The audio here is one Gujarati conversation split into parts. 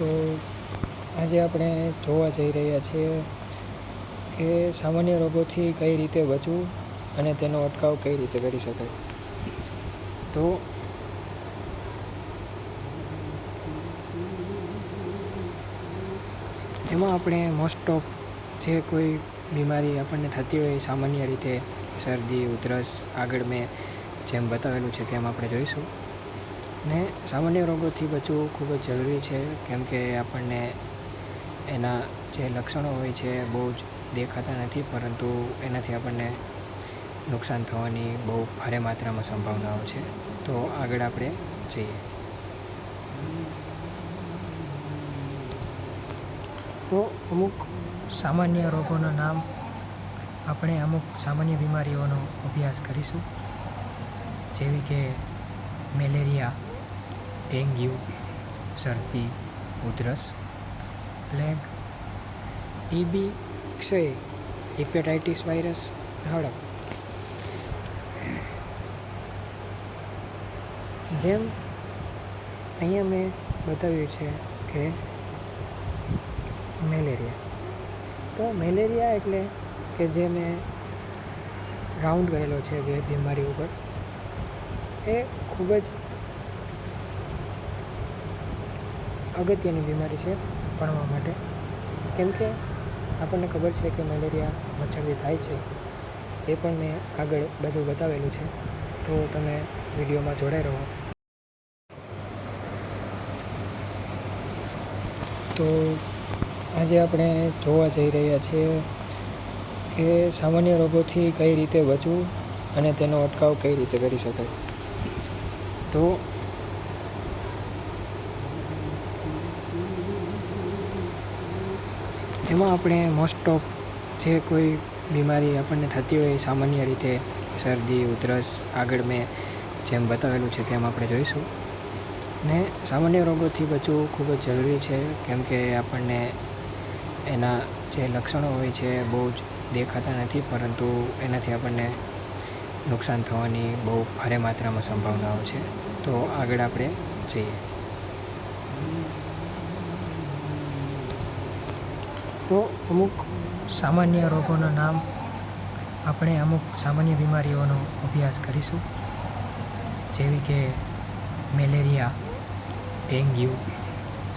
તો આજે આપણે જોવા જઈ રહ્યા છીએ કે સામાન્ય રોગોથી કઈ રીતે બચવું અને તેનો અટકાવ કઈ રીતે કરી શકાય. તો એમાં આપણે મોસ્ટ ઓફ જે કોઈ બીમારી આપણને થતી હોય સામાન્ય રીતે શરદી, ઉધરસ, આગળ મેં જેમ બતાવેલું છે તેમ આપણે જોઈશું. ને સામાન્ય રોગોથી બચવું ખૂબ જ જરૂરી છે, કેમ કે આપણને એના જે લક્ષણો હોય છે બહુ જ દેખાતા નથી, પરંતુ એનાથી આપણને નુકસાન થવાની બહુ ભારે માત્રામાં સંભાવનાઓ છે. તો આગળ આપણે જઈએ. તો અમુક સામાન્ય રોગોના નામ આપણે અમુક સામાન્ય બીમારીઓનો અભ્યાસ કરીશું. જેવી કે મેલેરિયા ડેન્ગ્યુ શરદી ઉધરસ પ્લેગ ટીબી, ક્ષય, હિપેટાઇટિસ વાયરસ, હડપ. જેમ અહીંયા મેં બતાવ્યું છે કે મેલેરિયા. તો મેલેરિયા એટલે કે જે મેં રાઉન્ડ કરેલો છે જે બીમારી ઉપર, એ ખૂબ જ અગત્યની બીમારી છે ભણવા માટે. કેમ કે આપણને ખબર છે કે મેલેરિયા મચ્છરથી થાય છે, એ પણ મેં આગળ બધું બતાવેલું છે. તો તમે વિડીયોમાં જોડાઈ રહો. તો આજે આપણે જોવા જઈ રહ્યા છીએ કે સામાન્ય રોગોથી કઈ રીતે બચવું અને તેનો અટકાવ કઈ રીતે કરી શકાય. તો એમાં આપણે મોસ્ટ ઓફ જે કોઈ બીમારી આપણને થતી હોય સામાન્ય રીતે શરદી, ઉધરસ, આગળ મેં જેમ બતાવેલું છે તેમ આપણે જોઈશું. ને સામાન્ય રોગોથી બચવું ખૂબ જ જરૂરી છે, કેમ કે આપણને એના જે લક્ષણો હોય છે બહુ જ દેખાતા નથી, પરંતુ એનાથી આપણને નુકસાન થવાની બહુ ભારે માત્રામાં સંભાવનાઓ છે. તો આગળ આપણે જઈએ તો અમુક સામાન્ય રોગોના નામ આપણે અમુક સામાન્ય બીમારીઓનો અભ્યાસ કરીશું. જેવી કે મેલેરિયા, ડેન્ગ્યુ,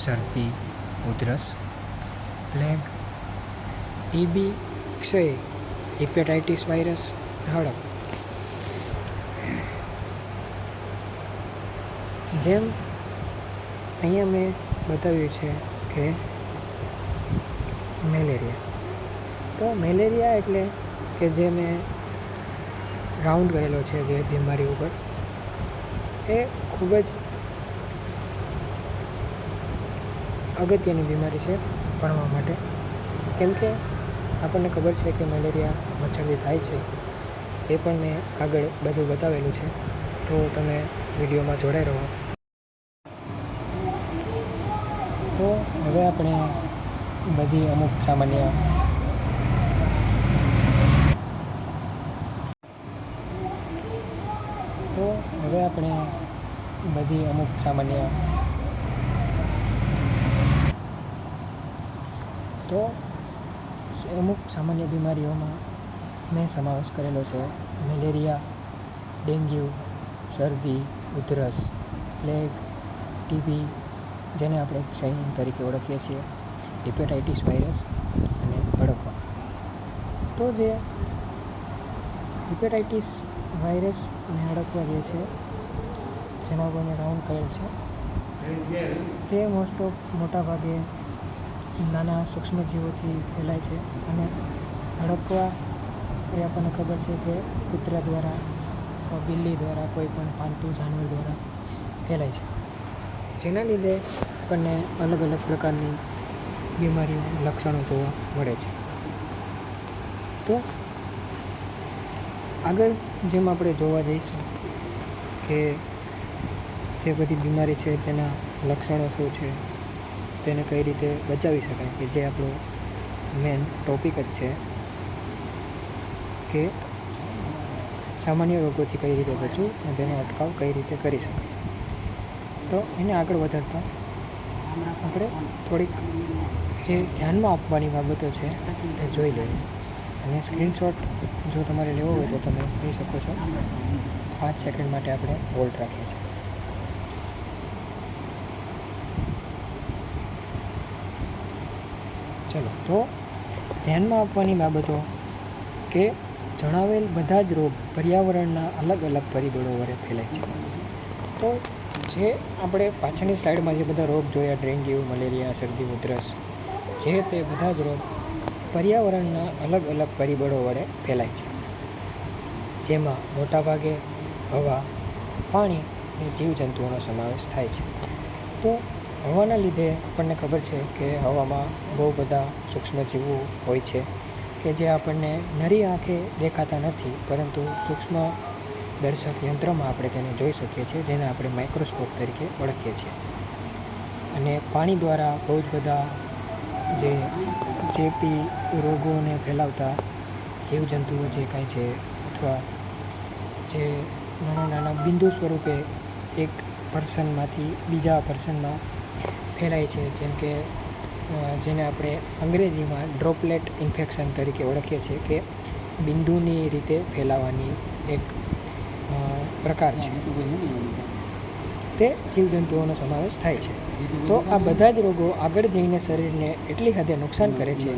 શરદી, ઉધરસ પ્લેગ ટીબી ક્ષય હિપેટાઇટિસ વાયરસ, હડપ. જેમ અહીંયા મેં બતાવ્યું છે કે મેલેરિયા. તો મેલેરિયા એટલે કે જે મેં રાઉન્ડ કરેલો છે જે બીમારી ઉપર, એ ખૂબ જ અગત્યની બીમારી છે ભણવા માટે. કેમ કે આપણને ખબર છે કે મેલેરિયા મચ્છરથી થાય છે, એ પણ મેં આગળ બધું બતાવેલું છે. તો તમે વિડીયોમાં જોડાઈ રહો. તો હવે આપણે બધી અમુક સામાન્ય તો હવે આપણે બધી અમુક સામાન્ય તો અમુક સામાન્ય બીમારીઓમાં મેં સમાવેશ કરેલો છે. મેલેરિયા, ડેન્ગ્યુ, શરદી, ઉધરસ, પ્લેગ, ટીબી, જેને આપણે ક્ષય તરીકે ઓળખીએ છીએ. હિપેટાઇટિસ વાયરસ અને હડકવા તો જે હિપેટાઇટિસ વાયરસ અને હડકવા જે છે, જેના ઉપર મેં રાઉન્ડ કરેલ છે, તે મોસ્ટ ઓફ મોટાભાગે નાના સૂક્ષ્મજીવોથી ફેલાય છે અને હડકવા એ આપણને ખબર છે કે કૂતરા દ્વારા બિલ્લી દ્વારા, કોઈ પણ પાલતુ જાનવર દ્વારા ફેલાય છે. જેના લીધે આપણને અલગ અલગ પ્રકારની બીમારીઓ લક્ષણો જોવા મળે છે. તો આગળ જેમ આપણે જોવા જઈશું કે જે બધી બીમારી છે તેના લક્ષણો શું છે, તેને કઈ રીતે બચાવી શકાય કે જે આપણો મેન ટોપિક જ છે કે સામાન્ય રોગોથી કઈ રીતે બચવું અને તેનો અટકાવ કઈ રીતે કરી શકાય. તો એને આગળ વધારતા આપણે થોડીક જે ધ્યાનમાં આપવાની બાબતો છે, તે જોઈ લઈએ. અને સ્ક્રીનશોટ જો તમારે લેવો હોય તો તમે લઈ શકો છો. પાંચ સેકન્ડ માટે આપણે હોલ્ડ રાખીએ છીએ. ચલો, તો ધ્યાનમાં આપવાની બાબતો કે જણાવેલ બધા જ રોગ પર્યાવરણના અલગ અલગ પરિબળો વડે ફેલાય છે. તો જે આપણે પાછળની સ્લાઇડમાં જે બધા રોગ જોયા, ડેન્ગ્યુ, મલેરિયા, શરદી, ઉધરસ, જે તે બધા જ રોગ પર્યાવરણના અલગ અલગ પરિબળો વડે ફેલાય છે. જેમાં મોટાભાગે હવા, પાણી અને જીવજંતુઓનો સમાવેશ થાય છે. તો હવાના લીધે આપણને ખબર છે કે હવામાં બહુ બધા સૂક્ષ્મજીવો હોય છે કે જે આપણને નરી આંખે દેખાતા નથી, પરંતુ સૂક્ષ્મ દર્શક યંત્રમાં આપણે તેને જોઈ શકીએ છીએ, જેને આપણે માઇક્રોસ્કોપ તરીકે ઓળખીએ છીએ. અને પાણી દ્વારા બહુ જ બધા જે ચેપી રોગોને ફેલાવતા જીવજંતુઓ જે કાંઈ છે અથવા જે નાના નાના બિંદુ સ્વરૂપે એક પર્સનમાંથી બીજા પર્સનમાં ફેલાય છે, જેમ કે જેને આપણે અંગ્રેજીમાં ડ્રોપલેટ ઇન્ફેક્શન તરીકે ઓળખીએ છીએ, કે બિંદુની રીતે ફેલાવાની એક પ્રકાર છે. તે જીવજંતુઓનો સમાવેશ થાય છે. તો આ બધા જ રોગો આગળ જઈને શરીરને એટલી હદે નુકસાન કરે છે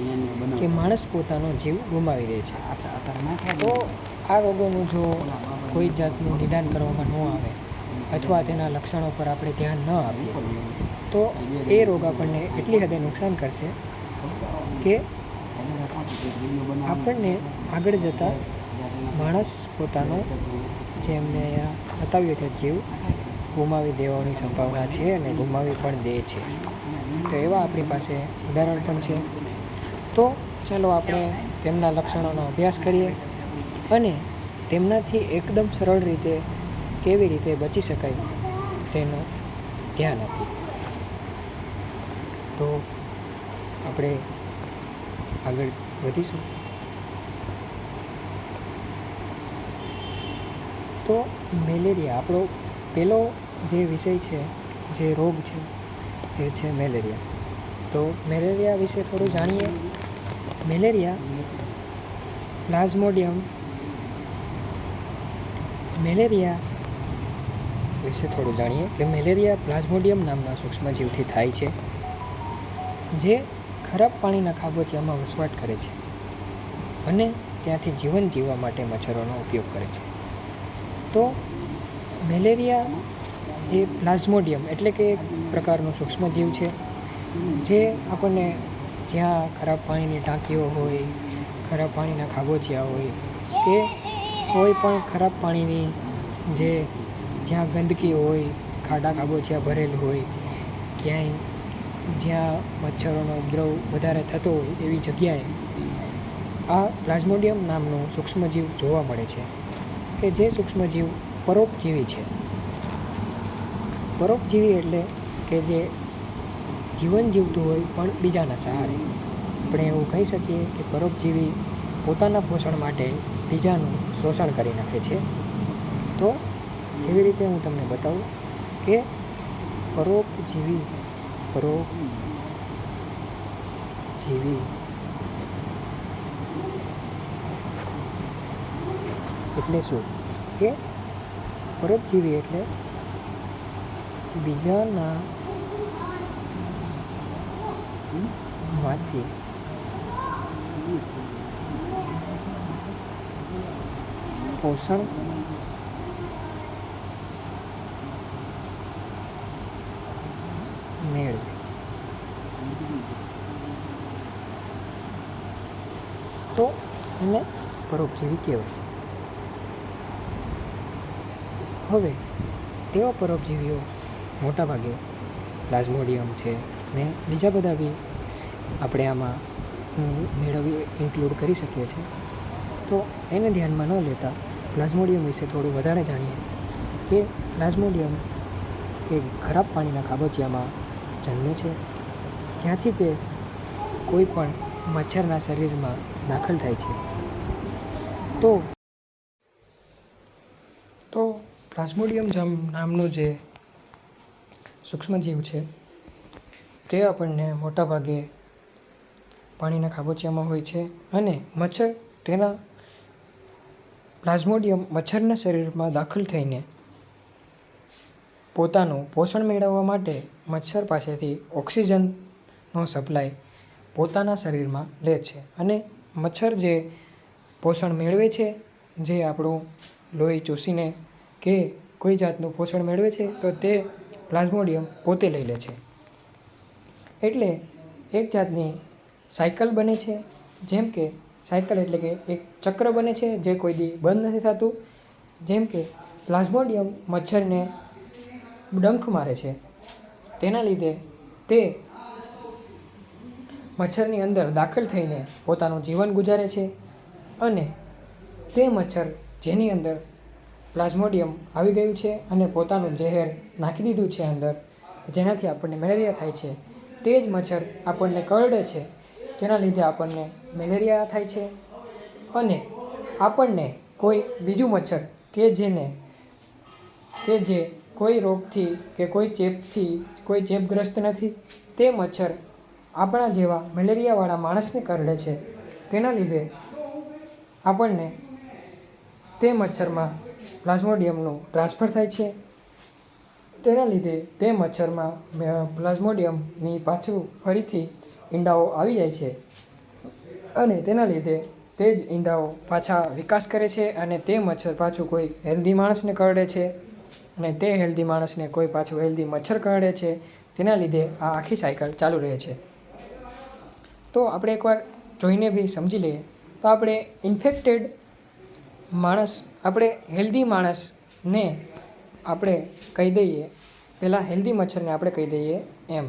કે માણસ પોતાનો જીવ ગુમાવી દે છે. તો આ રોગોનું જો કોઈ જાતનું નિદાન કરવામાં ન આવે અથવા તેના લક્ષણો પર આપણે ધ્યાન ન આપીએ, તો એ રોગ આપણને એટલી હદે નુકસાન કરશે કે આપણને આગળ જતાં માણસ પોતાનો જે એમને બતાવ્યો છે જીવ. ગુમાવી દેવાની સંભાવના છે અને ગુમાવી પણ દે છે. તો એવા આપણી પાસે ઉદાહરણ પણ છે. તો ચાલો આપણે તેમના લક્ષણોનો અભ્યાસ કરીએ અને તેમનાથી એકદમ સરળ રીતે કેવી રીતે બચી શકાય તેનું ધ્યાન આપીએ. તો આપણે આગળ વધીશું. તો મેલેરિયા, આપણો પહેલો જે વિષય છે, જે રોગ છે, એ છે મેલેરિયા. તો મેલેરિયા વિશે થોડું જાણીએ. મેલેરિયા, પ્લાઝ્મોડિયમ, મેલેરિયા વિશે થોડું જાણીએ કે મેલેરિયા પ્લાઝ્મોડિયમ નામના સૂક્ષ્મજીવથી થાય છે, જે ખરાબ પાણીના ખાબોચિયામાં વસવાટ કરે છે અને ત્યાંથી જીવન જીવવા માટે મચ્છરોનો ઉપયોગ કરે છે. તો મેલેરિયા એ પ્લાઝ્મોડિયમ એટલે કે એક પ્રકારનું સૂક્ષ્મજીવ છે, જે આપણને જ્યાં ખરાબ પાણીની ટાંકીઓ હોય, ખરાબ પાણીના ખાબોચિયા હોય કે કોઈ પણ ખરાબ પાણીની જે જ્યાં ગંદકી હોય, ખાડા ખાબોચિયા ભરેલ હોય, ક્યાંય જ્યાં મચ્છરોનો ઉપદ્રવ વધારે થતો હોય એવી જગ્યાએ આ પ્લાઝ્મોડિયમ નામનું સૂક્ષ્મજીવ જોવા મળે છે. કે જે સૂક્ષ્મજીવ પરોપજીવી છે. પરોપજીવી એટલે કે જે જીવન જીવતું હોય પણ બીજાના સહારે. આપણે એવું કહી શકીએ કે પરોપજીવી પોતાના પોષણ માટે બીજાનું શોષણ કરી નાખે છે. તો જેવી રીતે હું તમને બતાવું કે પરોપજીવી પરોપજીવી એટલે શું? કે પરોપજીવી એટલે બીજાના માંથી પોષણ મેળવે. તો એને પરોપજીવી કહેવાય. હવે તેવા પરોપજીવીઓ મોટાભાગે પ્લાઝ્મોડિયમ છે ને બીજા બધા બી આપણે આમાં મેળવી ઇન્ક્લુડ કરી શકીએ છીએ. તો એને ધ્યાનમાં ન લેતા પ્લાઝ્મોડિયમ વિશે થોડું વધારે જાણીએ કે પ્લાઝ્મોડિયમ એ ખરાબ પાણીના ખાબોચિયામાં જન્મે છે, જ્યાંથી તે કોઈ પણ મચ્છરના શરીરમાં દાખલ થાય છે. તો પ્લાઝ્મોડિયમ જમ નામનો જે સૂક્ષ્મજીવ છે, તે આપણને મોટાભાગે પાણીના ખાબોચિયામાં હોય છે અને મચ્છર તેના પ્લાઝ્મોડિયમ મચ્છરના શરીરમાં દાખલ થઈને પોતાનું પોષણ મેળવવા માટે મચ્છર પાસેથી ઓક્સિજનનો સપ્લાય પોતાના શરીરમાં લે છે અને મચ્છર જે પોષણ મેળવે છે, જે આપણું લોહી ચૂસીને કે કોઈ જાતનું પોષણ મેળવે છે, તો તે પ્લાઝ્મોડિયમ પોતે લઈ લે છે. એટલે એક જાતની સાયકલ બને છે, જેમ કે સાયકલ એટલે કે એક ચક્ર બને છે, જે કોઈ દી બંધ નથી થતું. જેમ કે પ્લાઝ્મોડિયમ મચ્છરને ડંખ મારે છે. તેના લીધે તે મચ્છરની અંદર દાખલ થઈને પોતાનું જીવન ગુજારે છે અને તે મચ્છર જેની અંદર પ્લાઝ્મોડિયમ આવી ગયું છે અને પોતાનું ઝેર નાખી દીધું છે અંદર જેનાથી આપણને મેલેરિયા થાય છે. તે જ મચ્છર આપણને કરડે છે. તેના લીધે આપણને મેલેરિયા થાય છે. અને આપણને કોઈ બીજું મચ્છર કે જેને, કે જે કોઈ રોગથી, કે કોઈ ચેપથી, કોઈ ચેપગ્રસ્ત નથી, તે મચ્છર આપણા જેવા મેલેરિયાવાળા માણસને કરડે છે. તેના લીધે આપણને તે મચ્છરમાં પ્લાઝ્મોડિયમનું ટ્રાન્સફર થાય છે. તેના લીધે તે મચ્છરમાં પ્લાઝ્મોડિયમની પાછું ફરીથી ઈંડાઓ આવી જાય છે અને તેના લીધે તે જ ઈંડાઓ પાછા વિકાસ કરે છે અને તે મચ્છર પાછું કોઈ હેલ્ધી માણસને કરડે છે અને તે હેલ્ધી માણસને કોઈ પાછું હેલ્ધી મચ્છર કરડે છે. તેના લીધે આ આખી સાયકલ ચાલુ રહે છે. તો આપણે એકવાર જોઈને બી સમજી લઈએ. તો આપણે ઇન્ફેક્ટેડ માણસ આપણે હેલ્ધી માણસને આપણે કહી દઈએ, પહેલાં હેલ્ધી મચ્છરને આપણે કહી દઈએ એમ.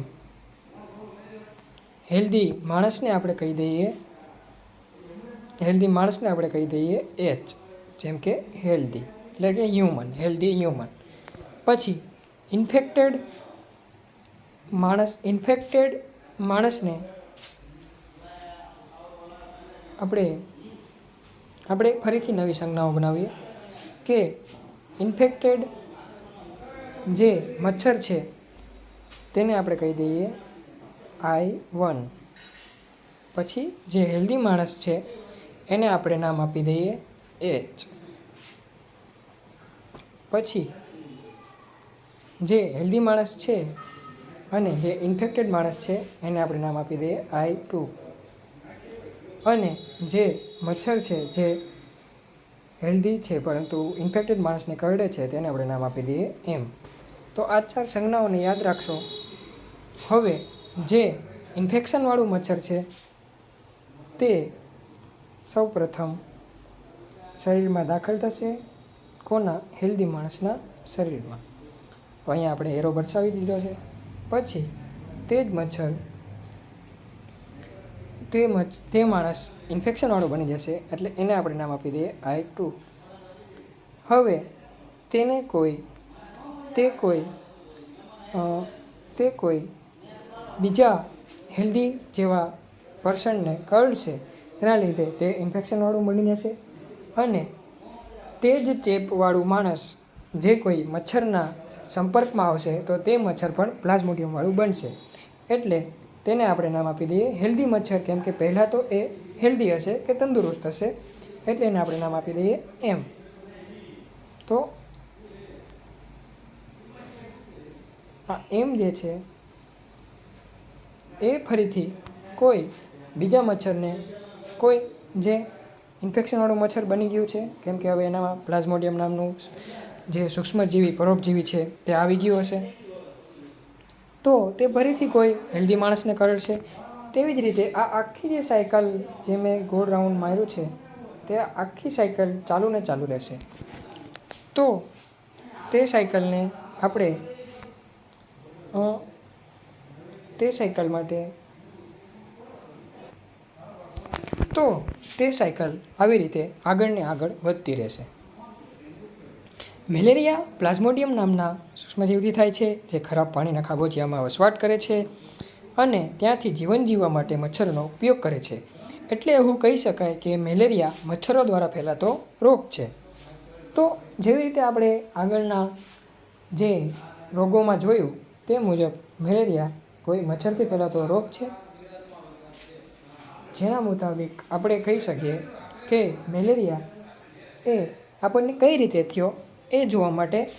હેલ્ધી માણસને આપણે કહી દઈએ, હેલ્ધી માણસને આપણે કહી દઈએ એચ, જેમ કે હેલ્ધી. એટલે કે હ્યુમન હેલ્ધી હ્યુમન પછી ઇન્ફેક્ટેડ માણસ ઇન્ફેક્ટેડ માણસને આપણે આપણે ફરીથી નવી સંજ્ઞાઓ બનાવીએ. કે ઇન્ફેક્ટેડ જે મચ્છર છે, તેને આપણે કહી દઈએ આઈ વન. પછી જે હેલ્ધી માણસ છે, એને આપણે નામ આપી દઈએ એચ. પછી જે હેલ્ધી માણસ છે અને જે ઇન્ફેક્ટેડ માણસ છે, એને આપણે નામ આપી દઈએ આઈ ટુ. અને જે મચ્છર છે, જે હેલ્ધી છે, પરંતુ ઇન્ફેક્ટેડ માણસને કરડે છે, તેને આપણે નામ આપી દઈએ એમ. તો આ ચાર સંજ્ઞાઓને યાદ રાખશો. હવે, જે ઇન્ફેક્શનવાળું મચ્છર છે, તે સૌ પ્રથમ શરીરમાં દાખલ થશે કોના? હેલ્ધી માણસના શરીરમાં. અહીંયા આપણે એરો બરસાવી દીધો છે. પછી, તે જ મચ્છર તે મચ્છ તે માણસ ઇન્ફેક્શનવાળો બની જશે એટલે એને આપણે નામ આપી દઈએ આઈ ટુ. હવે તેને કોઈ, તે કોઈ તે કોઈ બીજા હેલ્ધી જેવા પર્સનને કરડશે તેના લીધે તે ઇન્ફેક્શનવાળું બની જશે અને તે જ ચેપવાળું માણસ જે કોઈ મચ્છરના સંપર્કમાં આવશે તો તે મચ્છર પણ પ્લાઝ્મોડિયમવાળું બનશે. એટલે તેને આપણે નામ આપી દઈએ. હેલ્ધી મચ્છર કેમ કે પહેલાં તો એ હેલ્ધી હશે કે તંદુરસ્ત હશે? એટલે એને આપણે નામ આપી દઈએ એમ. તો આ એમ જે છે, એ ફરીથી કોઈ બીજા મચ્છરને, કોઈ જે ઇન્ફેક્શનવાળું મચ્છર બની ગયું છે, કેમ કે હવે એનામાં પ્લાઝ્મોડિયમ નામનું જે સૂક્ષ્મજીવી, પરોપજીવી છે, તે આવી ગયું હશે. તો તે ફરીથી કોઈ હેલ્ધી માણસને કરડશે? તેવી જ રીતે આ આખી જે સાયકલ જે મેં ગોળ રાઉન્ડ માર્યું છે, તે આખી સાયકલ ચાલુ ને ચાલુ રહેશે. તો તે સાયકલને આપણે તે સાયકલ માટે, તો તે સાયકલ આવી રીતે આગળ ને આગળ વધતી રહેશે. મેલેરિયા પ્લાઝ્મોડિયમ નામના સૂક્ષ્મજીવથી થાય છે, જે ખરાબ પાણીના ખાબોચિયામાં વસવાટ કરે છે અને ત્યાંથી જીવન જીવવા માટે મચ્છરનો ઉપયોગ કરે છે. એટલે એવું કહી શકાય કે મેલેરિયા મચ્છરો દ્વારા ફેલાતો રોગ છે. તો જેવી રીતે આપણે આગળના જે રોગોમાં જોયું, તે મુજબ મેલેરિયા કોઈ મચ્છરથી ફેલાતો રોગ છે? જેના મુતાબિક આપણે કહી શકીએ કે મેલેરિયા એ આપણને કઈ રીતે થયો? એ જોવા માટે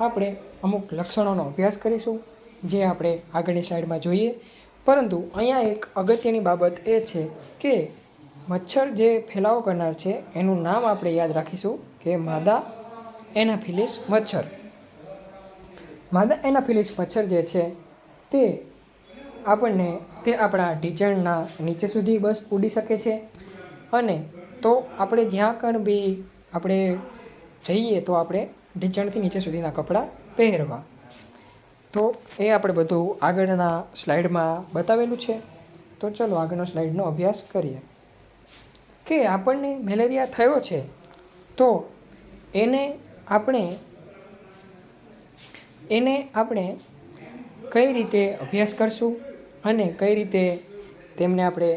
આપણે અમુક લક્ષણોનો અભ્યાસ કરીશું, જે આપણે આગળની સ્લાઇડમાં જોઈએ. પરંતુ અહીંયા એક અગત્યની બાબત એ છે કે મચ્છર જે ફેલાવો કરનાર છે, એનું નામ આપણે યાદ રાખીશું કે માદા એનાફિલિસ મચ્છર. માદા એનાફિલિસ મચ્છર જે છે, તે આપણને, તે આપણા ઢીંચણના નીચે સુધી બસ ઉડી શકે છે. અને તો આપણે જ્યાં કણ બી આપણે જઈએ તો આપણે ઢીંચણથી નીચે સુધીના કપડાં પહેરવા. તો એ આપણે બધું આગળના સ્લાઇડમાં બતાવેલું છે. તો ચલો આગળનો સ્લાઇડનો અભ્યાસ કરીએ. કે આપણને મેલેરિયા થયો છે, તો એને આપણે એને આપણે કઈ રીતે અભ્યાસ કરશું અને કઈ રીતે તેમને આપણે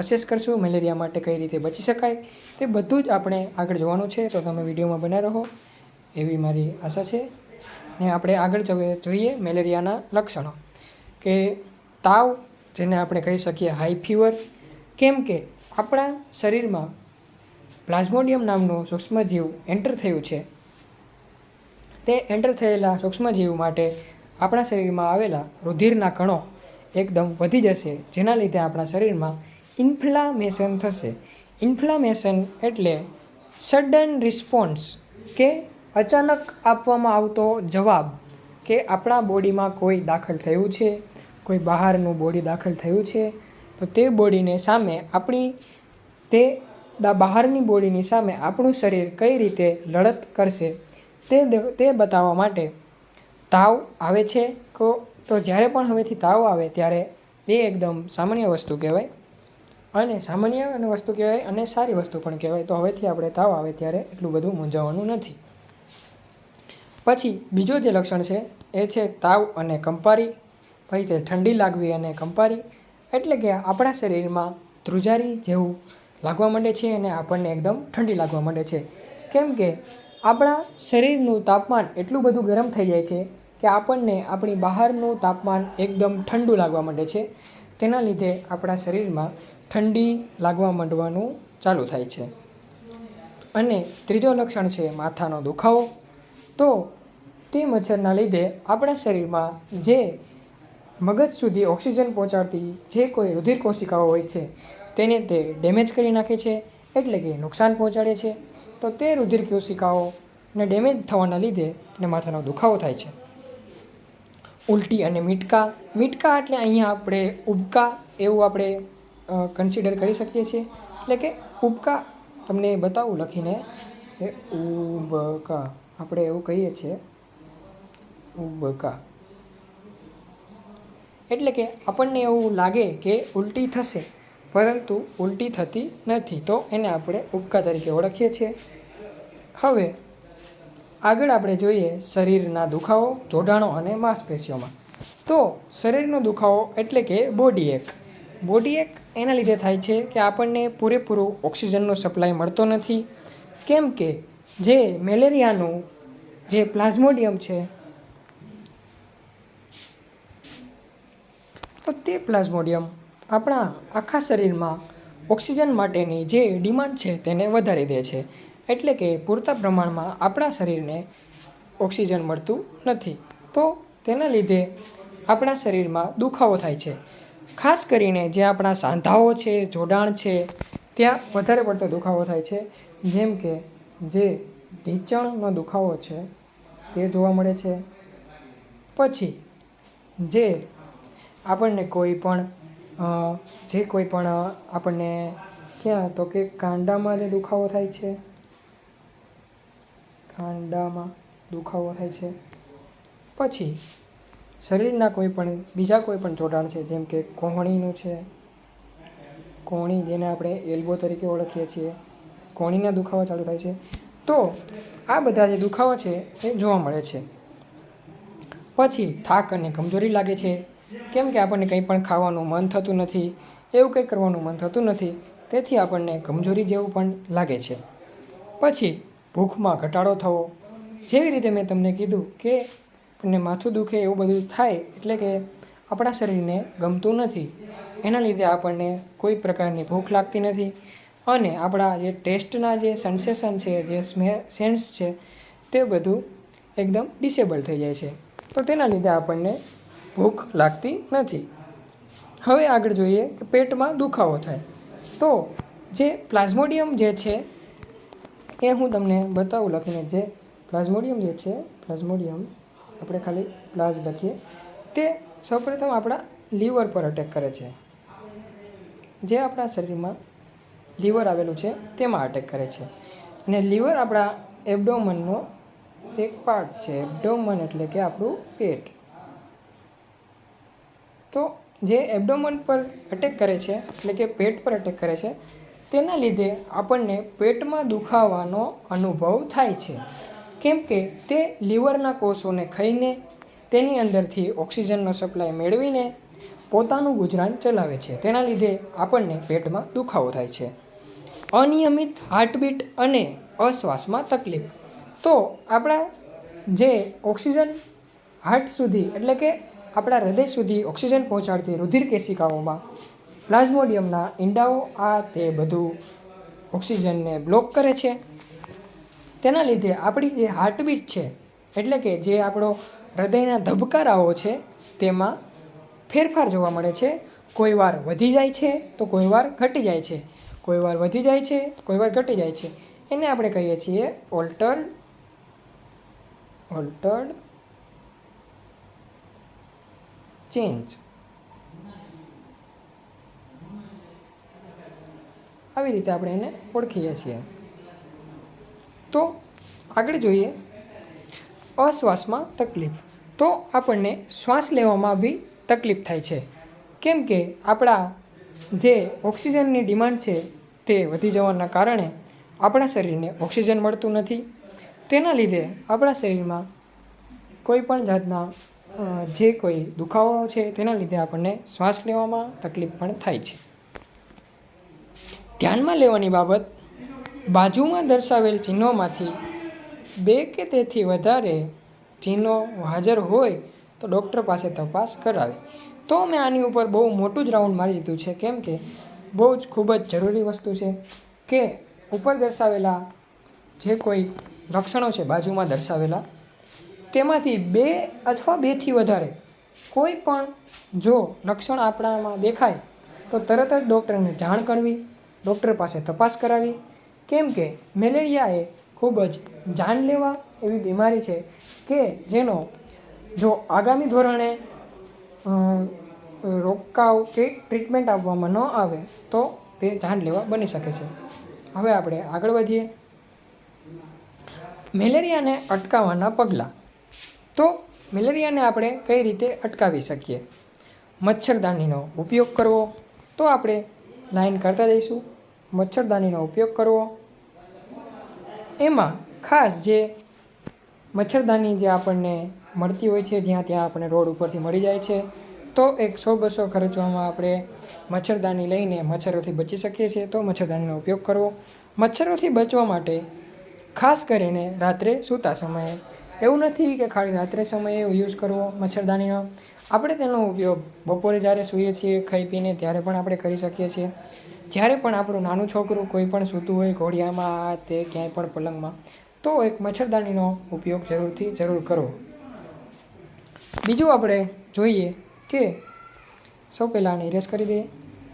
અસેસ કરશું, મેલેરિયા માટે કઈ રીતે બચી શકાય, તે બધું જ આપણે આગળ જોવાનું છે. તો તમે વિડીયોમાં બના રહો. એવી મારી આશા છે. ને આપણે આગળ જઈએ મેલેરિયાના લક્ષણો. કે તાવ, જેને આપણે કહી શકીએ હાઈ ફીવર કેમ કે આપણા શરીરમાં પ્લાઝ્મોડિયમ નામનું સૂક્ષ્મજીવ એન્ટર થયું છે. તે એન્ટર થયેલા સૂક્ષ્મજીવ માટે આપણા શરીરમાં આવેલા રુધિરના કણો એકદમ વધી જશે, જેના લીધે આપણા શરીરમાં ઇન્ફ્લામેશન થશે. ઇન્ફ્લામેશન એટલે સડન રિસ્પોન્સ કે અચાનક આપવામાં આવતો જવાબ કે આપણા બોડીમાં કોઈ દાખલ થયું છે, કોઈ બહારનું બોડી દાખલ થયું છે, તો તે બોડીને સામે આપણી, તે બહારની બોડીની સામે આપણું શરીર કઈ રીતે લડત કરશે તે તે બતાવવા માટે તાવ આવે છે. તો જ્યારે પણ હવેથી તાવ આવે ત્યારે તે એકદમ સામાન્ય વસ્તુ કહેવાય અને સામાન્ય અને વસ્તુ કહેવાય અને સારી વસ્તુ પણ કહેવાય. તો હવેથી આપણે તાવ આવે ત્યારે એટલું બધું મૂંઝાવાનું નથી. પછી બીજો જે લક્ષણ છે, એ છે તાવ અને કંપારી. પછી છે ઠંડી લાગવી અને કંપારી. એટલે કે આપણા શરીરમાં ધ્રુજારી જેવું લાગવા માંડે છે અને આપણને એકદમ ઠંડી લાગવા માંડે છે. કેમ કે આપણા શરીરનું તાપમાન એટલું બધું ગરમ થઈ જાય છે કે આપણને આપણી બહારનું તાપમાન એકદમ ઠંડુ લાગવા માંડે છે. તેના લીધે આપણા શરીરમાં ઠંડી લાગવા માંડવાનું ચાલુ થાય છે. અને ત્રીજો લક્ષણ છે માથાનો દુખાવો. તો તે મચ્છરના લીધે આપણા શરીરમાં જે મગજ સુધી ઓક્સિજન પહોંચાડતી જે કોઈ રુધિર કોશિકાઓ હોય છે, તેને તે ડેમેજ કરી નાખે છે, એટલે કે નુકસાન પહોંચાડે છે. તો તે રુધિર કોશિકાઓને ડેમેજ થવાના લીધે ને માથાનો દુખાવો થાય છે. ઉલટી અને મીટકા. મીટકા એટલે અહીંયા આપણે ઉબકા એવું આપણે કન્સિડર કરી શકીએ છીએ. એટલે કે ઉબકા, તમને બતાવું લખીને કે ઉબકા. આપણે એવું કહીએ છીએ, ઉબકા. એટલે કે આપણને એવું લાગે કે ઉલટી થશે, પરંતુ ઉલટી થતી નથી. તો એને આપણે ઉબકા તરીકે ઓળખીએ છીએ. હવે, આગળ આપણે જોઈએ શરીરના દુખાવો, જોડાણો અને માંસપેશીઓમાં. તો શરીરનો દુખાવો એટલે કે બોડી એક બોડી એક એના લીધે થાય છે કે આપણને પૂરેપૂરું ઓક્સિજનનો સપ્લાય મળતો નથી. કેમ કે જે મેલેરિયાનું જે પ્લાઝ્મોડિયમ છે, તો તે પ્લાઝ્મોડિયમ આપણા આખા શરીરમાં ઓક્સિજન માટેની જે ડિમાન્ડ છે તેને વધારી દે છે. એટલે કે પૂરતા પ્રમાણમાં આપણા શરીરને ઓક્સિજન મળતું નથી. તો તેના લીધે આપણા શરીરમાં દુખાવો થાય છે. ખાસ કરીને જે આપણા સાંધાઓ છે, જોડાણ છે, ત્યાં વધારે પડતો દુખાવો થાય છે. જેમ કે જે ઢીંચણનો દુખાવો છે, તે જોવા મળે છે. પછી, જે આપણને કોઈ પણ જે કોઈ પણ આપણને ક્યાં, તો કે કાંડામાં જે દુખાવો થાય છે. કાંડામાં દુખાવો થાય છે. પછી શરીરના કોઈ પણ, બીજા કોઈ પણ જોડાણ છે, જેમ કે કોહણીનું છે કોણી જેને આપણે એલ્બો તરીકે ઓળખીએ છીએ કોણીના દુખાવા ચાલુ થાય છે. તો આ બધા જે દુખાવા છે એ જોવા મળે છે. પછી થાક અને કમજોરી લાગે છે. કેમ કે આપણને કંઈ પણ ખાવાનું મન થતું નથી, એવું કંઈ કરવાનું મન થતું નથી, તેથી આપણને કમજોરી જેવું પણ લાગે છે. પછી ભૂખમાં ઘટાડો થવો. જેવી રીતે મેં તમને કીધું કે આપણને માથું દુખે એવું બધું થાય એટલે કે આપણા શરીરને ગમતું નથી. એના લીધે આપણને કોઈ પ્રકારની ભૂખ લાગતી નથી અને આપણા જે ટેસ્ટના જે સેન્સેશન છે, જે સ્મે, સેન્સ છે, તે બધું એકદમ ડિસેબલ થઈ જાય છે. તો તેના લીધે આપણને ભૂખ લાગતી નથી. હવે આગળ જોઈએ કે પેટમાં દુખાવો થાય. તો જે પ્લાઝ્મોડિયમ જે છે, એ હું તમને બતાવું લખીને. જે પ્લાઝ્મોડિયમ જે છે, પ્લાઝ્મોડિયમ આપણે ખાલી પ્લાઝ લખીએ. તે સૌપ્રથમ આપણા લીવર પર અટેક કરે છે. જે આપણા શરીરમાં લીવર આવેલું છે, તેમાં અટેક કરે છે. અને લીવર આપણા એબડોમનનો એક પાર્ટ છે. એબડોમન એટલે કે આપણું પેટ. તો જે એબડોમન પર અટેક કરે છે, એટલે કે પેટ પર અટેક કરે છે, તેના લીધે આપણને પેટમાં દુખાવાનો અનુભવ થાય છે. કેમ કે તે લીવરના કોષોને ખાઈને તેની અંદરથી ઓક્સિજનનો સપ્લાય મેળવીને પોતાનું ગુજરાન ચલાવે છે. તેના લીધે આપણને પેટમાં દુખાવો થાય છે. અનિયમિત હાર્ટબીટ અને અશ્વાસમાં તકલીફ. તો આપણા જે ઓક્સિજન હાર્ટ સુધી એટલે કે આપણા હૃદય સુધી ઓક્સિજન પહોંચાડતી રુધિર કેશિકાઓમાં પ્લાઝ્મોડિયમના ઈંડાઓ આ તે બધું ઓક્સિજનને બ્લોક કરે છે. તેના લીધે આપણી જે હાર્ટબીટ છે, એટલે કે જે આપણો હૃદયના ધબકારાઓ છે, તેમાં ફેરફાર જોવા મળે છે. કોઈ વાર વધી જાય છે, તો કોઈ વાર ઘટી જાય છે. કોઈ વાર વધી જાય છે કોઈ વાર ઘટી જાય છે. એને આપણે કહીએ છીએ ઓલ્ટર્ડ ઓલ્ટર્ડ ચેન્જ આવી રીતે આપણે એને ઓળખીએ છીએ. તો આગળ જોઈએ અશ્વાસમાં તકલીફ. તો આપણને શ્વાસ લેવામાં બી તકલીફ થાય છે. કેમ કે આપણા જે ઓક્સિજનની ડિમાન્ડ છે તે વધી જવાના કારણે આપણા શરીરને ઓક્સિજન મળતું નથી. તેના લીધે આપણા શરીરમાં કોઈ પણ જાતના જે કોઈ દુખાવો છે તેના લીધે આપણને શ્વાસ લેવામાં તકલીફ પણ થાય છે. ધ્યાનમાં લેવાની બાબત બાજુમાં દર્શાવેલ ચિહ્નોમાંથી બે કે તેથી વધારે ચિહ્નો હાજર હોય તો ડૉક્ટર પાસે તપાસ કરાવી. તો મેં આની ઉપર બહુ મોટું જ રાઉન્ડ મારી દીધું છે. કેમ કે બહુ જ ખૂબ જ જરૂરી વસ્તુ છે કે ઉપર દર્શાવેલા જે કોઈ લક્ષણો છે, બાજુમાં દર્શાવેલા, તેમાંથી બે અથવા બેથી વધારે કોઈ પણ જો લક્ષણ આપણામાં દેખાય તો તરત જ ડૉક્ટરને જાણ કરવી, ડૉક્ટર પાસે તપાસ કરાવી કેમ કે મેલેરિયા એ ખૂબ જ જાનલેવા એવી બીમારી છે કે જેનો જો આગામી ધોરણે રોકાવ કે ટ્રીટમેન્ટ આપવામાં ન આવે તો તે જાનલેવા બની શકે છે. હવે આપણે આગળ વધીએ. મેલેરિયાને અટકાવવાના પગલાં. તો મેલેરિયાને આપણે કઈ રીતે અટકાવી શકીએ? મચ્છરદાનીનો ઉપયોગ કરવો. તો આપણે લાઈન કરતા જઈશું. મચ્છરદાનીનો ઉપયોગ કરવો. એમાં ખાસ જે મચ્છરદાની જે આપણને મળતી હોય છે, જ્યાં ત્યાં આપણને રોડ ઉપરથી મળી જાય છે, તો એક સો બસો ખર્ચવામાં આપણે મચ્છરદાની લઈને મચ્છરોથી બચી શકીએ છીએ. તો મચ્છરદાનીનો ઉપયોગ કરવો. મચ્છરોથી બચવા માટે ખાસ કરીને રાત્રે સૂતા સમયે. એવું નથી કે ખાલી રાત્રે સમયે યુઝ કરવો મચ્છરદાનીનો. આપણે તેનો ઉપયોગ બપોરે જ્યારે સૂઈએ છીએ, ખાઈ પીને ત્યારે પણ આપણે કરી શકીએ છીએ. જ્યારે પણ આપણું નાનું છોકરું કોઈ પણ સૂતું હોય ઘોડિયામાં તે ક્યાંય પણ પલંગમાં, તો એક મચ્છરદાનીનો ઉપયોગ જરૂરથી જરૂર કરો. બીજું આપણે જોઈએ કે સૌ પહેલાં ઇરેઝ કરી દઈએ,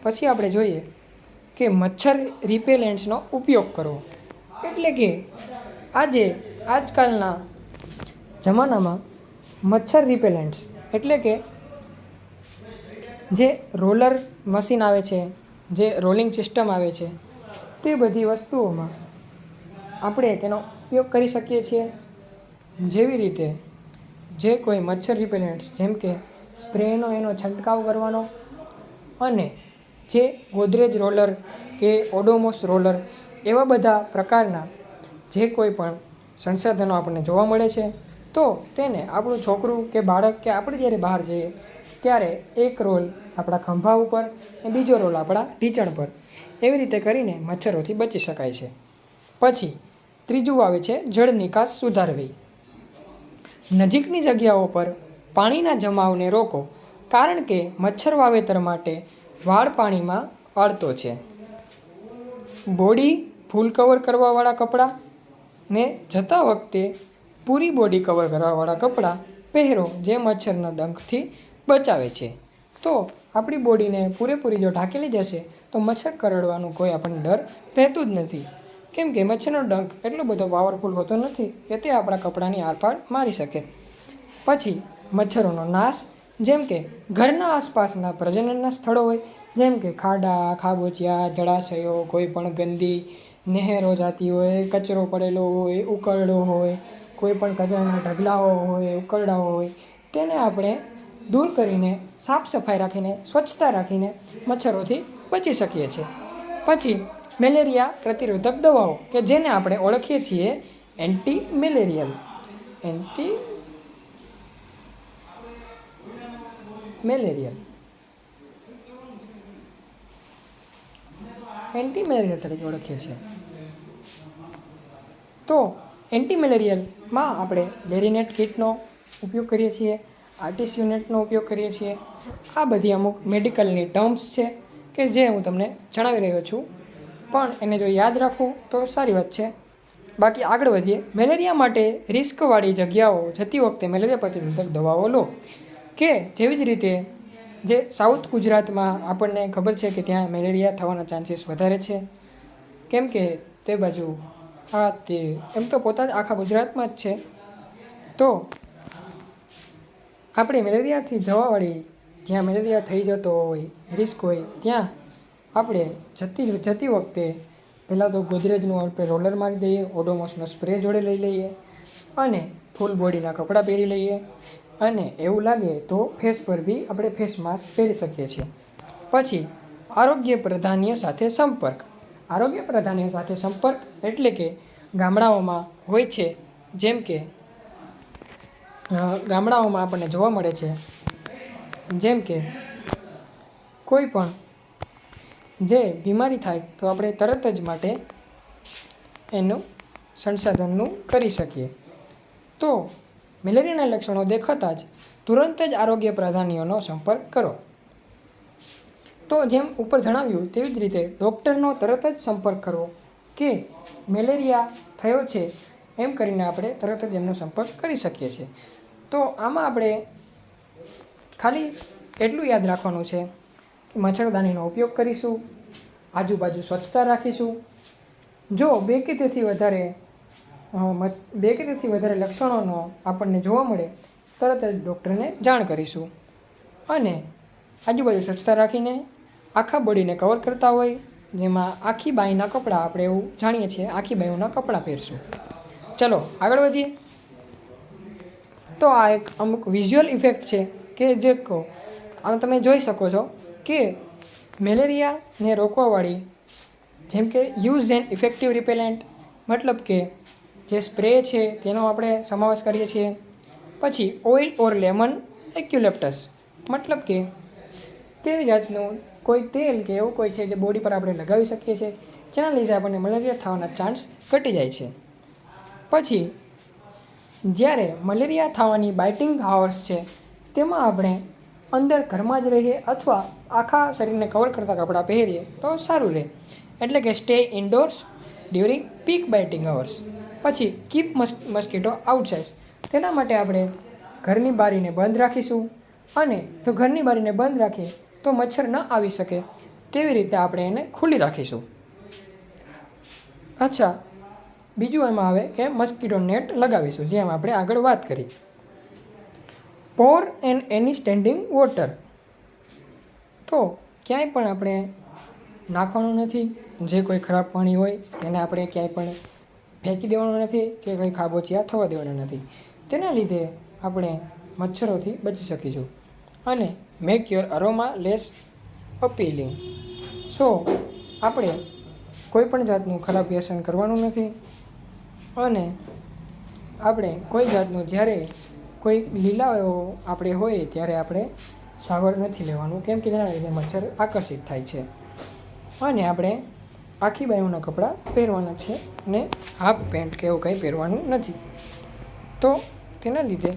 પછી આપણે જોઈએ કે મચ્છર રિપેલેન્ટ્સનો ઉપયોગ કરો. એટલે કે આજે આજકાલના જમાનામાં મચ્છર રિપેલેન્ટ્સ એટલે કે જે રોલર મશીન આવે છે જે રોલિંગ સિસ્ટમ આવે છે, તે બધી વસ્તુઓમાં આપણે તેનો ઉપયોગ કરી શકીએ છીએ. જેવી રીતે જે કોઈ મચ્છર રિપેલન્ટ્સ જેમ કે સ્પ્રેનો એનો છંટકાવ કરવાનો અને જે ગોદરેજ રોલર કે ઓડોમોસ રોલર એવા બધા પ્રકારના જે કોઈ પણ સંસાધનો આપણને જોવા મળે છે, તો તેને આપણું છોકરું કે બાળક કે આપણે જ્યારે બહાર જઈએ ત્યારે એક રોલ આપણા ખંભા ઉપર અને બીજો રોલ આપણા ઢીંચણ પર. એવી રીતે કરીને મચ્છરોથી બચી શકાય છે. પછી ત્રીજું આવે છે જળ નિકાસ સુધારવી. નજીકની જગ્યાઓ પર પાણીના જમાવને રોકો કારણ કે મચ્છર વાવેતર માટે વાળ પાણીમાં અડતો છે. બોડી ફૂલ કવર કરવાવાળા કપડાં ને જતા વખતે પૂરી બોડી કવર કરવાવાળા કપડાં પહેરો જે મચ્છરના ડંખથી બચાવે છે. તો આપણી બોડીને પૂરેપૂરી જો ઢાંકેલી જશે, તો મચ્છર કરડવાનું કોઈ આપણને ડર રહેતું જ નથી. કેમ કે મચ્છરનો ડંખ એટલો બધો પાવરફુલ હોતો નથી કે તે આપણા કપડાની આરપાર મારી શકે. પછી મચ્છરોનો નાશ, જેમ કે ઘરના આસપાસના પ્રજનનના સ્થળો હોય, જેમ કે ખાડા, ખાબોચિયા, જળાશયો, કોઈ પણ ગંદી નહેરો જાતી હોય, કચરો પડેલો હોય, ઉકરડો હોય, કોઈ પણ કચરાના ઢગલાઓ હોય, ઉકરડાઓ હોય, તેને આપણે દૂર કરીને, સાફ સફાઈ રાખીને, સ્વચ્છતા રાખીને મચ્છરોથી બચી શકીએ છીએ. પછી, મેલેરિયા પ્રતિરોધક દવાઓ, કે જેને આપણે ઓળખીએ છીએ anti malarial anti malarial. Anti malarial તરીકે ઓળખીએ છીએ. તો એન્ટી મેલેરિયલમાં આપણે ડેરીનેટ કીટનો ઉપયોગ કરીએ છીએ. આર્ટિસ યુનિટનો ઉપયોગ કરીએ છીએ. આ બધી અમુક મેડિકલની ટર્મ્સ છે કે જે હું તમને જણાવી રહ્યો છું. પણ એને જો યાદ રાખું તો સારી વાત છે. બાકી આગળ વધીએ. મેલેરિયા માટે રિસ્કવાળી જગ્યાઓ જતી વખતે મેલેરિયા પ્રતિરોધક દવાઓ લો. કે જેવી જ રીતે જે સાઉથ ગુજરાતમાં આપણને ખબર છે કે ત્યાં મેલેરિયા થવાના ચાન્સીસ વધારે છે. કેમ કે તે બાજુ આ તે એમ તો પોતા જ આખા ગુજરાતમાં જ છે. તો આપણે મેલેરિયાથી જવાવાળી જ્યાં મેલેરિયા થઈ જતો હોય રિસ્ક હોય, ત્યાં આપણે જતી જતી વખતે પહેલાં તો ગોદરેજનું આપણે રોલર મારી દઈએ ઓડોમોસનો સ્પ્રે જોડે લઈ લઈએ અને ફૂલ બોડીના કપડાં પહેરી લઈએ અને એવું લાગે તો ફેસ પર બી આપણે ફેસ માસ્ક પહેરી શકીએ છીએ. પછી આરોગ્ય પ્રધાન્ય સાથે સંપર્ક. આરોગ્ય પ્રધાન્ય સાથે સંપર્ક એટલે કે ગામડાઓમાં હોય છે, જેમ કે ગામડાઓમાં આપણને જોવા મળે છે. જેમ કે કોઈ પણ જે બીમારી થાય તો આપણે તરત જ માટે એનું સંસાધનનું કરી શકીએ. તો મેલેરિયાના લક્ષણો દેખાતા જ તુરંત જ આરોગ્ય પ્રાધાન્યનો સંપર્ક કરો. તો જેમ ઉપર જણાવ્યું તેવી જ રીતે ડૉક્ટરનો તરત જ સંપર્ક કરવો કે મેલેરિયા થયો છે એમ કરીને આપણે તરત જ એમનો સંપર્ક કરી શકીએ છીએ. તો આમાં આપણે ખાલી એટલું યાદ રાખવાનું છે કે મચ્છરદાનીનો ઉપયોગ કરીશું, આજુબાજુ સ્વચ્છતા રાખીશું. જો બે કે તેથી વધારે બે કે તેથી વધારે લક્ષણોનો આપણને જોવા મળે, તરત જ ડૉક્ટરને જાણ કરીશું. અને આજુબાજુ સ્વચ્છતા રાખીને આખા બોડીને કવર કરતા હોય, જેમાં આખી બાઈના કપડાં આપણે એવું જાણીએ છીએ, આખી બાઈઓના કપડાં પહેરશું. ચલો, આગળ વધીએ. તો આ એક અમુક વિઝ્યુઅલ ઇફેક્ટ છે કે જે કહો. આમ તમે જોઈ શકો છો કે મેલેરિયાને રોકવાવાળી જેમ કે યુઝ એન્ડ ઇફેક્ટિવ રિપેલેન્ટ મતલબ કે જે સ્પ્રે છે તેનો આપણે સમાવેશ કરીએ છીએ. પછી ઓઇલ ઓર લેમન એક્યુલેપ્ટસ મતલબ કે તેવી જાતનું કોઈ તેલ કે એવું કોઈ છે જે બોડી પર આપણે લગાવી શકીએ છીએ, જેના લીધે આપણને મલેરિયા થવાના ચાન્સ ઘટી જાય છે. પછી જ્યારે મલેરિયા થવાની બાઇટિંગ હાવર્સ છે, તેમાં આપણે અંદર ઘરમાં જ રહીએ અથવા આખા શરીરને કવર કરતા કપડાં પહેરીએ તો સારું રહે. એટલે કે stay indoors during peak biting hours પછી કીપ મસ્કીટો આઉટસાઇડ તેના માટે આપણે ઘરની બારીને બંધ રાખીશું અને જો ઘરની બારીને બંધ રાખીએ તો મચ્છર ન આવી શકે, તેવી રીતે આપણે એને ખુલ્લી રાખીશું. અચ્છા બીજું એમાં આવે કે મસ્કીટો નેટ લગાવીશું, જેમ આપણે આગળ વાત કરી. Pour and any standing water તો ક્યાંય પણ આપણે નાખવાનું નથી, જે કોઈ ખરાબ પાણી હોય તેને આપણે ક્યાંય પણ ફેંકી દેવાનું નથી કે કંઈ ખાબોચિયા થવા દેવાના નથી. તેના લીધે આપણે મચ્છરોથી બચી શકીશું. અને make your aroma less appealing so આપણે કોઈ પણ જાતનું ખરાબ વ્યસન કરવાનું નથી. અને આપણે કોઈ જાતનું જ્યારે કોઈ લીલાઓ આપણે હોય ત્યારે આપણે સાવર નથી લેવાનું. કેમ કે તેના લીધે મચ્છર આકર્ષિત થાય છે. અને આપણે આખી બાયુના કપડાં પહેરવાના છે ને હાફ પેન્ટ કે એવું કંઈ પહેરવાનું નથી. તો તેના લીધે